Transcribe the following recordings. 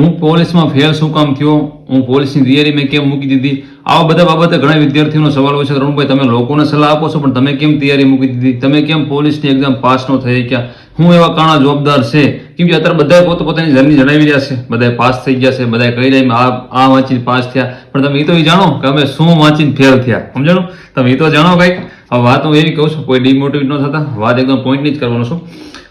હું પોલીસમાં ફેલ શું કામ થયો? હું પોલીસની તૈયારી મેં કેમ મૂકી દીધી? આવા બધા બાબતે ઘણા વિદ્યાર્થીઓનો સવાલ હોય છે. તરુણભાઈ તમે લોકોને સલાહ આપો છો, પણ તમે કેમ તૈયારી મૂકી દીધી? તમે કેમ પોલીસની એક્ઝામ પાસ ન થઈ ગયા હું એવા કાણા જવાબદાર છે? કેમ કે અત્યારે બધા પોતે પોતાની જર્ની જણાવી રહ્યા છે. બધા પાસ થઈ ગયા છે. બધા કહી રહ્યા આ આ વાંચીને પાસ થયા. પણ તમે એ તો એ જાણો કે અમે શું વાંચીને ફેલ થયા. સમજાણું? તમે એ તો જાણો કંઈક. હવે વાત હું એવી કહું છું, કોઈ ડિમોટિવેટ ન થતા. વાત એકદમ પોઈન્ટની જ કરવાનો છું.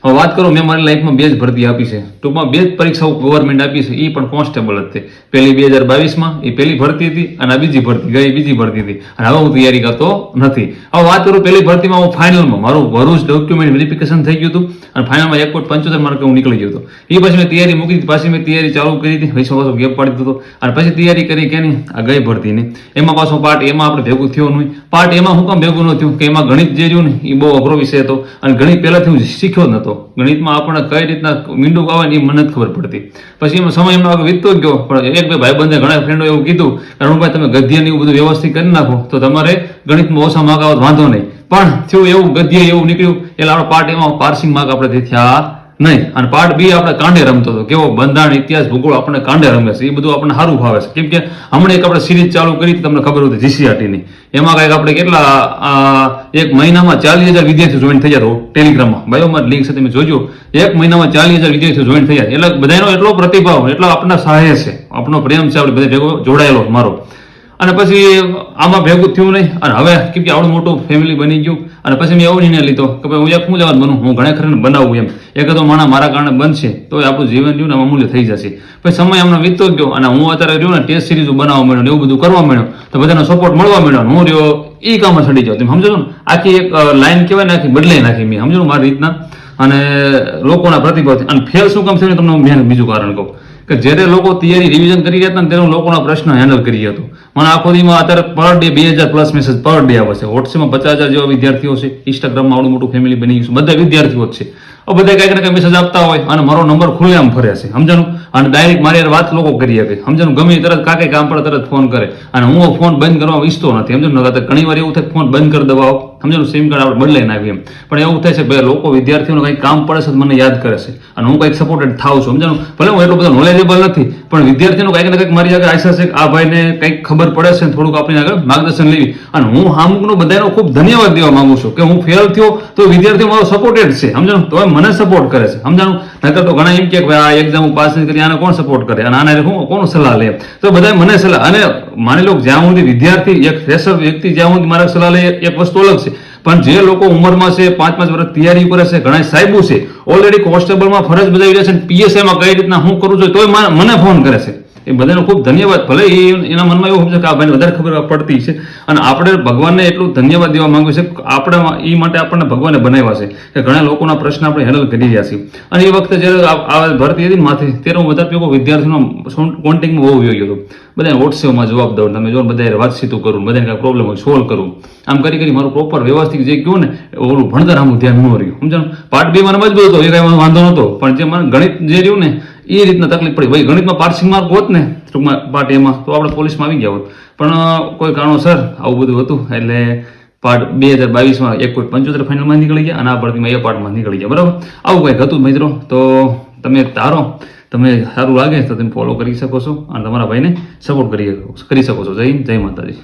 હવે વાત કરું, મેં મારી લાઈફમાં બે જ ભરતી આપી છે. ટૂંકમાં બે જ પરીક્ષાઓ ગવર્મેન્ટ આપી છે. એ પણ કોન્સ્ટેબલ જ તે પહેલી બે હજાર બાવીસમાં એ પહેલી ભરતી હતી અને આ બીજી ભરતી, ગઈ બીજી ભરતી હતી. અને હવે હું તૈયારી કરતો નથી. હવે વાત કરું પહેલી ભરતીમાં હું ફાઇનલમાં મારું ભરૂચ ડોક્યુમેન્ટ વેરિફિકેશન થઈ ગયું હતું અને ફાઇનલમાં એક પોઈન્ટ પંચોતેર માર્કે હું નીકળી ગયો હતો. એ પછી મેં તૈયારી મૂકી, પાછી મેં તૈયારી ચાલુ કરી હતી. પૈસા પાછો ગેપ પાડી દીધો અને પછી તૈયારી કરી કે નહીં? આ ગઈ ભરતીની. એમાં પાછો પાર્ટ એમાં આપણે ભેગું થયો નહીં. પાર્ટ એમાં હું કામ ભેગું ન થયું કે એમાં ગણિત જે રહ્યું ને, એ બહુ અઘરો વિષય હતો. અને ગણિત પહેલાંથી હું શીખ્યો જ નહોતો ગણિતમાં આપણને કઈ રીતના મીંડું આવે ને એ મને જ ખબર પડતી. પછી એમાં સમય એમનો આગળ વીતતો ગયો. પણ એક બે ભાઈબંધે ઘણા ફ્રેન્ડો એવું કીધું કે, અરુણભાઈ, તમે ગદ્ય ને એવું બધું વ્યવસ્થિત કરી નાખો, તો તમારે ગણિતમાં ઓછા માર્ક આવો વાંધો નહીં. પણ થયું એવું ગદ્ય એવું નીકળ્યું. એટલે આપણો પાર્ટ એમાં પાર્સિંગ માર્ક આપણે થયા નહીં, અને પાર્ટ બી આપણે કાંડે રમતો હતો. કેવો બંધારણ, ઇતિહાસ, ભૂગોળ આપણને કાંડે રમે છે. એ બધું આપણને સારું ભાવે છે. કેમ કે હમણાં એક આપણે સિરીઝ ચાલુ કરી તમને ખબર હતી જીસીઆરટીની. એમાં કંઈક આપણે કેટલા એક મહિનામાં ચાલીસ હજાર વિદ્યાર્થીઓ જોઈન થઈ જતો ટેલિગ્રામમાં. બાયોમાં લિંક છે, તમે જોજો. એક મહિનામાં ચાલીસ હજાર વિદ્યાર્થીઓ જોઈન થઈ જાય એટલે બધાનો એટલો પ્રતિભાવ, એટલો આપણા સહાય છે. આપણો પ્રેમ છે, આપણે બધા જોડાયેલો મારો. અને પછી આમાં ભેગું થયું નહીં. અને હવે કેમ કે આવડું મોટું ફેમિલી બની ગયું. અને પછી મેં એવો નિર્ણય લીધો કે ભાઈ હું એક હું જવાનું બનું હું ઘણા ખરીને બનાવું એમ. એક તો માણા મારા કારણે બનશે તો આપણું જીવન રહ્યું ને અમૂલ્ય થઈ જશે. પછી સમય હમણાં વીતતો ગયો અને હું અત્યારે રહ્યો ને ટેસ્ટ સિરીઝ બનાવવા માંડ્યો એવું બધું કરવા માંડ્યો, તો બધાનો સપોર્ટ મળવા માંડ્યો હું રહ્યો એ કામમાં સડી જાઉં તમે સમજો ને? આખી એક લાઈન કહેવાય ને, આખી બદલાઈ નાખી મેં. સમજો મારી રીતના? અને લોકોના પ્રતિભાવથી. અને ફેલ શું કામ થયું તમને હું મેં બીજું કારણ કહું. કે જ્યારે લોકો તૈયારી રિવિઝન કરી રહ્યા હતા ને હું લોકોના પ્રશ્ન હેન્ડલ કરી હતો. મને આખો દીમાં અત્યારે પર ડે બે હજાર પ્લસ મેસેજ પર ડે આવે છે. વોટ્સએપમાં પચાસ હજાર જેવા વિદ્યાર્થીઓ છે ઇન્સ્ટાગ્રામમાં આવડું મોટું ફેમિલી બની ગયું છે. બધા વિદ્યાર્થીઓ જ છે. બધા કંઈક ને કંઈક મેસેજ આપતા હોય અને મારો નંબર ખુલ્લેઆમ ફરે છે. સમજાનું અને ડાયરેક્ટ મારી વાત લોકો કરી શકે સમજાનું ગમે તરત કાંઈ કામ પડે તરત ફોન કરે. અને હું ફોન બંધ કરવા ઈચ્છતો નથી. સમજાનું ઘણી વાર એવું થાય ફોન બંધ કરી દબાવો. સમજાનું સિમ કાર્ડ આપણે બદલાઈ નાખીએ એમ. પણ એવું થાય છે, ભાઈ, લોકો વિદ્યાર્થીઓને કંઈક કામ પડે છે મને યાદ કરે છે. અને હું કંઈક સપોર્ટેડ થાઉં છું સમજાનું ભલે હું એટલો બધો નોલેજેબલ નથી પણ વિદ્યાર્થીનું કંઈક ને કંઈક મારી આગળ આશા છે આ ભાઈને કંઈક ખબર પડે છે થોડુંક આપણી આગળ માર્ગદર્શન લેવી. અને હું હામુકનો બધાનો ખૂબ ધન્યવાદ દેવા માંગુ છું કે હું ફેલ થયો તો વિદ્યાર્થીઓ મારો સપોર્ટેડ છે. સમજાણું? તો મને સપોર્ટ કરે છે. સમજાણું? નકર તો ઘણા એમ કે, ભાઈ, આ એક્ઝામ પાસ નથી કરી, આને કોણ સપોર્ટ કરે? અને આને હું કોણ સલાહ લે? તો બધા મને સલાહ અને માની લો જ્યાં સુધી વિદ્યાર્થી, એક ફ્રેશર વ્યક્તિ જ્યાં સુધી મારા સલાહ લે, એક વસ્તુ અલગ છે. પણ જે લોકો ઉંમરમાં છે, પાંચ પાંચ વર્ષ તૈયારી કરે છે ઘણા સાહેબો છે ઓલરેડી કોન્સ્ટેબલમાં ફરજ બજાવી રહ્યા છે પીએસઆઈમાં કઈ રીતના હું કરું છું, તોય મને ફોન કરે છે. એ બધાનો ખૂબ ધન્યવાદ. ભલે એ એના મનમાં એવું સમજે કે આ ભાઈને વધારે ખબર પડતી છે. અને આપણે ભગવાનને એટલું ધન્યવાદ દેવા માંગ્યું છે આપણે એ માટે આપણને ભગવાને બનાવ્યા છે કે ઘણા લોકોના પ્રશ્ન આપણે હેન્ડલ કરી રહ્યા છીએ. અને એ વખતે જ્યારે આ ભરતી હતી માથે ત્યારે હું વધારે ભેગો વિદ્યાર્થીનો કોન્ટેક્ટમાં બહુ ગયો હતો. બધાને વોટ્સએપમાં જવાબ દઉં, તમે જો બધા વાતચીતો કરું, બધાને કાંઈ પ્રોબ્લેમ હોય સોલ્વ કરું. આમ કરી કરી મારું પ્રોપર વ્યવસ્થિત જે કહ્યું ને, ઓલું ભણતર આમ ધ્યાન ન રહ્યું. સમજણ? પાર્ટ બી મને મજબૂત હતો, એ કાંઈ વાંધો નહોતો. પણ જે મને ગણિત જે રહ્યું ને એ રીતના તકલીફ પડી. ભાઈ, ગણિતમાં પાર્સિંગ માર્ક હોત ને, ટૂંકમાં પાર્ટ એમાં, તો આપણે પોલીસમાં આવી ગયા હોત. પણ કોઈ કારણોસર આવું બધું હતું. એટલે પાર્ટ બે હજાર બાવીસમાં એક પોઈન્ટ પંચોતેર ફાઇનલમાં નીકળી ગયા અને આ ભરતીમાં એ પાર્ટમાં નીકળી ગયા. બરાબર? આવું કંઈક હતું મિત્રો. તો તમે તારો. તમને સારું લાગે તો તમે ફોલો કરી શકો છો અને તમારા ભાઈને સપોર્ટ કરી કરી શકો છો. જય જય માતાજી.